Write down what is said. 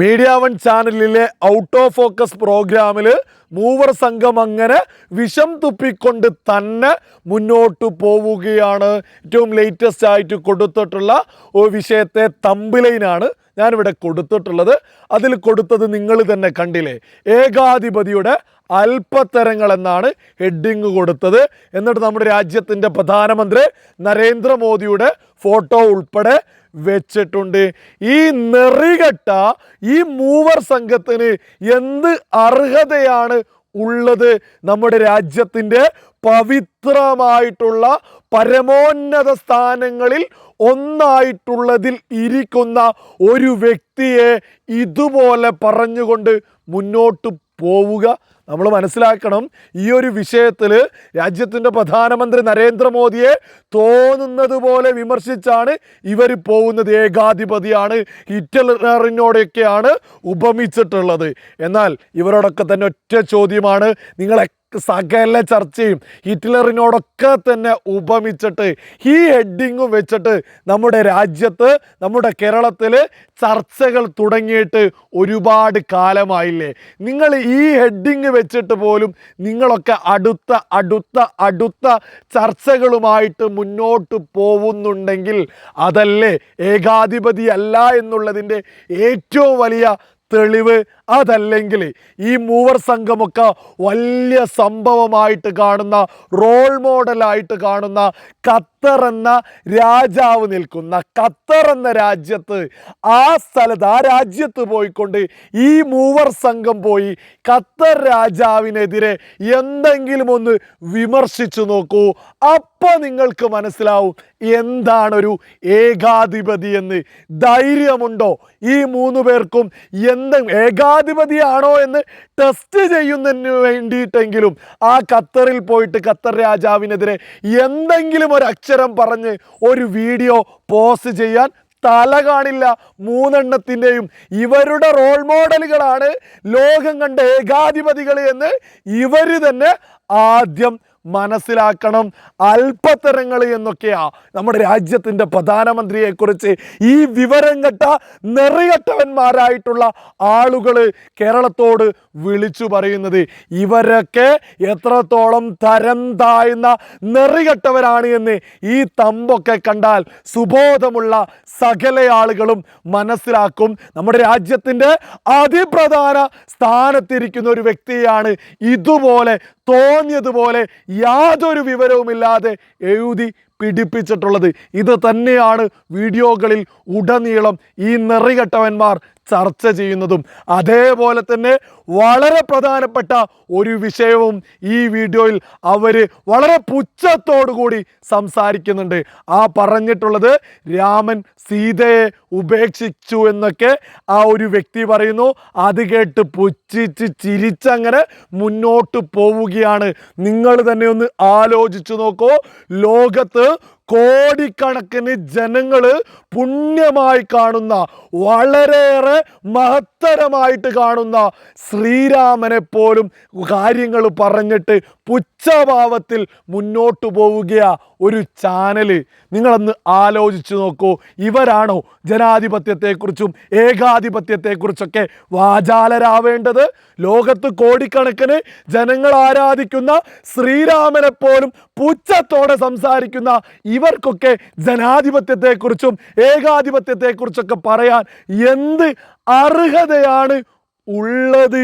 Media one ചാനലിലെ out of focus പ്രോഗ്രാമിൽ മൂവർ സംഘം അങ്ങനെ വിഷം തുപ്പിക്കൊണ്ട് തന്നെ മുന്നോട്ട് പോവുകയാണ്. ഏറ്റവും ലേറ്റസ്റ്റ് ആയിട്ട് കൊടുത്തിട്ടുള്ള ഒരു വിഷയത്തെ തമ്പിലൈനാണ് ഞാനിവിടെ കൊടുത്തിട്ടുള്ളത്. അതിൽ കൊടുത്തത് നിങ്ങൾ തന്നെ കണ്ടില്ലേ? ഏകാധിപതിയുടെ അല്പത്തരങ്ങൾ എന്നാണ് ഹെഡിങ് കൊടുത്തത്. എന്നിട്ട് നമ്മുടെ രാജ്യത്തിന്റെ പ്രധാനമന്ത്രി നരേന്ദ്രമോദിയുടെ ഫോട്ടോ ഉൾപ്പെടെ വെച്ചിട്ടുണ്ട്. ഈ നെറികെട്ട ഈ മൂവർ സംഘത്തിന് എന്ത് അർഹതയാണ് ഉള്ളത്? നമ്മുടെ രാജ്യത്തിന്റെ പവിത്രമായിട്ടുള്ള പരമോന്നത സ്ഥാനങ്ങളിൽ ഒന്നായിട്ടുള്ളതിൽ ഇരിക്കുന്ന ഒരു വ്യക്തിയെ ഇതുപോലെ പറഞ്ഞുകൊണ്ട് മുന്നോട്ട് പോവുക. നമ്മൾ മനസ്സിലാക്കണം ഈ ഒരു വിഷയത്തിൽ രാജ്യത്തിന്റെ പ്രധാനമന്ത്രി നരേന്ദ്രമോദിയെ തോന്നുന്നത് പോലെ വിമർശിച്ചാണ് ഇവർ പോകുന്നത്. ഏകാധിപതിയാണ്. ഹിറ്റലറിനോടൊക്കെയാണ് ഉപമിച്ചിട്ടുള്ളത്. എന്നാൽ ഇവരോടൊക്കെ തന്നെ ഒറ്റ ചോദ്യമാണ്. നിങ്ങളെ സകല ചർച്ചയും ഹിറ്റ്ലറിനോടൊക്കെ തന്നെ ഉപമിച്ചിട്ട് ഈ ഹെഡിങ്ങും വെച്ചിട്ട് നമ്മുടെ രാജ്യത്ത് നമ്മുടെ കേരളത്തിൽ ചർച്ചകൾ തുടങ്ങിയിട്ട് ഒരുപാട് കാലമായില്ലേ? നിങ്ങൾ ഈ ഹെഡിങ് വെച്ചിട്ട് പോലും നിങ്ങളൊക്കെ അടുത്ത അടുത്ത അടുത്ത ചർച്ചകളുമായിട്ട് മുന്നോട്ട് പോകുന്നുണ്ടെങ്കിൽ അതല്ലേ ഏകാധിപതി അല്ല എന്നുള്ളതിന്റെ ഏറ്റവും വലിയ തെളിവ് അതല്ലെങ്കിൽ ഈ മൂവർ സംഘമൊക്കെ വലിയ സംഭവമായിട്ട് കാണുന്ന റോൾ മോഡലായിട്ട് കാണുന്ന ഖത്തർ എന്ന രാജാവ് നിൽക്കുന്ന ഖത്തർ എന്ന രാജ്യത്ത് ആ സ്ഥലത്ത് ആ രാജ്യത്ത് പോയിക്കൊണ്ട് ഈ മൂവർ സംഘം പോയി ഖത്തർ രാജാവിനെതിരെ എന്തെങ്കിലും ഒന്ന് വിമർശിച്ചു നോക്കൂ. അപ്പോൾ നിങ്ങൾക്ക് മനസ്സിലാവും എന്താണൊരു ഏകാധിപതി എന്ന്. ധൈര്യമുണ്ടോ? ഈ മൂന്ന് പേർക്കും എന്ത് ഏകാധിപതിയാണോ എന്ന് ടെസ്റ്റ് ചെയ്യുന്നതിന് വേണ്ടിയിട്ടെങ്കിലും ആ ഖത്തറിൽ പോയിട്ട് ഖത്തർ രാജാവിനെതിരെ എന്തെങ്കിലും ഒരു അക്ഷരം പറഞ്ഞ് ഒരു വീഡിയോ പോസ്റ്റ് ചെയ്യാൻ തല കാണില്ല. മൂന്നെണ്ണത്തിന്റെയും ഇവരുടെ റോൾ മോഡലുകളാണ് ലോകം കണ്ട ഏകാധിപതികൾ എന്ന് ഇവർ തന്നെ ആദ്യം മനസ്സിലാക്കണം. അല്പത്തരങ്ങൾ എന്നൊക്കെയാ നമ്മുടെ രാജ്യത്തിന്റെ പ്രധാനമന്ത്രിയെക്കുറിച്ച് ഈ വിവരം കെട്ട നിറയട്ടവന്മാരായിട്ടുള്ള ആളുകൾ കേരളത്തോട് വിളിച്ചു പറയുന്നത്. ഇവരൊക്കെ എത്രത്തോളം തരം താഴ്ന്ന നിറികെട്ടവരാണ് എന്ന് ഈ തമ്പൊക്കെ കണ്ടാൽ സുബോധമുള്ള സകല ആളുകളും മനസ്സിലാക്കും. നമ്മുടെ രാജ്യത്തിന്റെ അതിപ്രധാന സ്ഥാനത്തിരിക്കുന്ന ഒരു വ്യക്തിയാണ് ഇതുപോലെ തോന്നിയതുപോലെ യാതൊരു വിവരവുമില്ലാതെ എഴുതി പിടിപ്പിച്ചിട്ടുള്ളത്. ഇത് തന്നെയാണ് വീഡിയോകളിൽ ഉടനീളം ഈ നെറികെട്ടവന്മാർ ചർച്ച ചെയ്യുന്നതും അതേപോലെ തന്നെ വളരെ പ്രധാനപ്പെട്ട ഒരു വിഷയവും ഈ വീഡിയോയിൽ അവർ വളരെ പുച്ഛത്തോടുകൂടി സംസാരിക്കുന്നുണ്ട്. ആ പറഞ്ഞിട്ടുള്ളത് രാമൻ സീതയെ ഉപേക്ഷിച്ചു എന്നൊക്കെ ആ ഒരു വ്യക്തി പറയുന്നു. അത് കേട്ട് പുച്ഛിച്ച് ചിരിച്ചങ്ങനെ മുന്നോട്ട് പോവുകയാണ്. നിങ്ങൾ തന്നെ ഒന്ന് ആലോചിച്ചു നോക്കൂ. ലോകത്ത് കോടിക്കണക്കിന് ജനങ്ങൾ പുണ്യമായി കാണുന്ന വളരെയേറെ മഹത്തരമായിട്ട് കാണുന്ന ശ്രീരാമനെ പോലും കാര്യങ്ങൾ പറഞ്ഞിട്ട് പുച്ഛഭാവത്തിൽ മുന്നോട്ട് പോവുകയാ ഒരു ചാനൽ. നിങ്ങളൊന്ന് ആലോചിച്ചു നോക്കൂ. ഇവരാണോ ജനാധിപത്യത്തെക്കുറിച്ചും ഏകാധിപത്യത്തെക്കുറിച്ചൊക്കെ വാചാലരാവേണ്ടത്? ലോകത്ത് കോടിക്കണക്കിന് ജനങ്ങൾ ആരാധിക്കുന്ന ശ്രീരാമനെ പോലും പുച്ഛത്തോടെ സംസാരിക്കുന്ന ഇവർക്കൊക്കെ ജനാധിപത്യത്തെക്കുറിച്ചും ഏകാധിപത്യത്തെക്കുറിച്ചൊക്കെ പറയാൻ എന്ത് അർഹതയാണ് ഉള്ളത്